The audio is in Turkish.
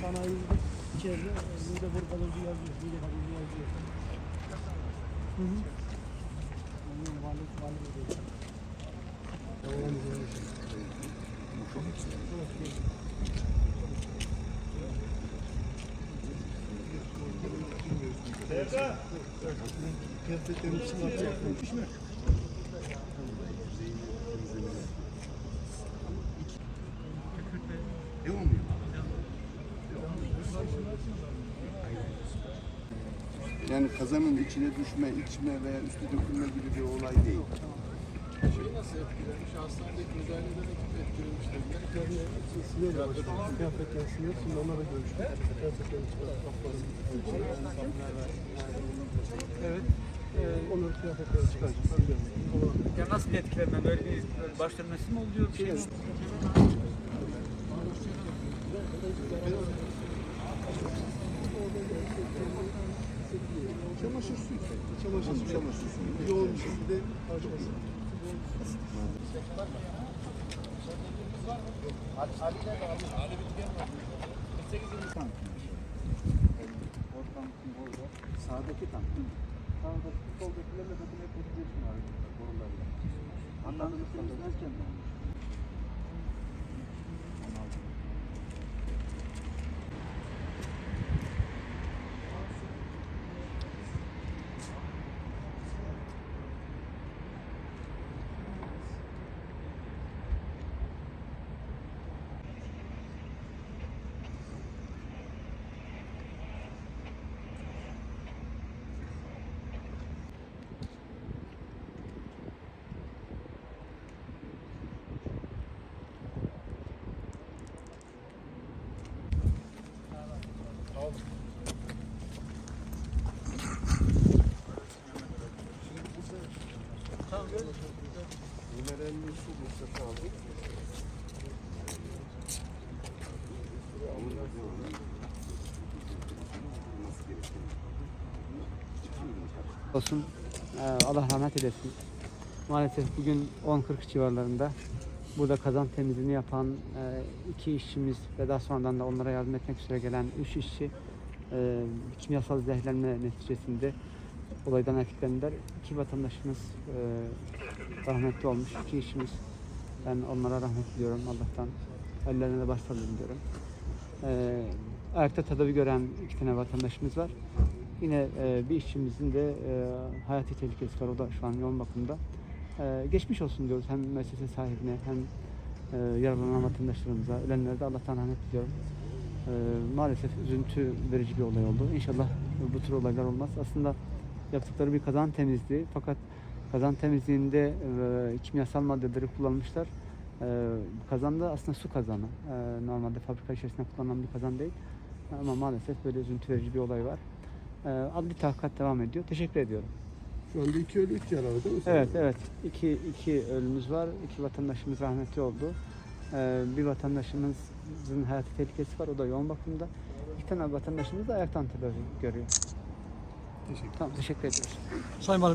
sanayi içeride burada burgalırcı yazıyor. Mide kalırcı yazıyor. Hı hı. Onun varlık varlık ediyor. Kıyafetlerini çıkartacak. Yani kazanın içine düşme, içme veya üstü dökülme gibi bir olay değil. Şey nasıl etkilemiş? Hastanedeki müdahaleden ekip etkilemiş dediler. Sınırla başladı. Kıyafetler sınır. Şimdi onlarla görüştük. Kıyafetlerini lazım. Evet. Onların kıyafetlerini çıkartacağız. Ya nasıl bir etkilenme? Böyle bir böyle baş dönmesi mi oluyor? Bir şey mi? Çamaşır suyu. Çamaşır suyu. Çamaşır suyu. Yoğun bir şekilde harcaması. Sağdaki tank. Sağdaki soldakilerle bakın hep ödeyeceksin abi. Borularla. Anladınız mı? Derken de olmuş. Olsun. Ee, Allah rahmet eylesin. Maalesef bugün 10.40 civarlarında burada kazan temizliğini yapan e, iki işçimiz ve daha sonradan da onlara yardım etmek üzere gelen üç işçi e, kimyasal zehirlenme neticesinde olaydan etkilendiler. İki vatandaşımız e, rahmetli olmuş. iki işçimiz. Ben onlara rahmet diliyorum Allah'tan. Ellerine de başsağlığı diliyorum. E, ayakta tedavi gören iki tane vatandaşımız var. Yine e, bir işçimizin de e, hayati tehlikesi var. O da şu an yoğun bakımda. E, geçmiş olsun diyoruz hem müessese sahibine hem e, yaralanan vatandaşlarımıza. Ölenlere de Allah'tan rahmet diliyorum. E, maalesef üzüntü verici bir olay oldu. İnşallah bu tür olaylar olmaz. Aslında yaptıkları bir kazan temizliği fakat kazan temizliğinde e, kimyasal maddeleri kullanmışlar. E, kazan da aslında su kazanı. E, normalde fabrika içerisinde kullanılan bir kazan değil. Ama maalesef böyle üzüntü verici bir olay var. Ee, adli tahkikat devam ediyor. Teşekkür ediyorum. Şu anda iki ölü, üç yaralı değil mi? Evet, evet. İki, iki ölümümüz var. İki vatandaşımız rahmetli oldu. Ee, bir vatandaşımızın hayati tehlikesi var. O da yoğun bakımda. İki tane vatandaşımız da ayaktan tedavi görüyor. Teşekkür Tamam, teşekkür ediyoruz. Sayın Valim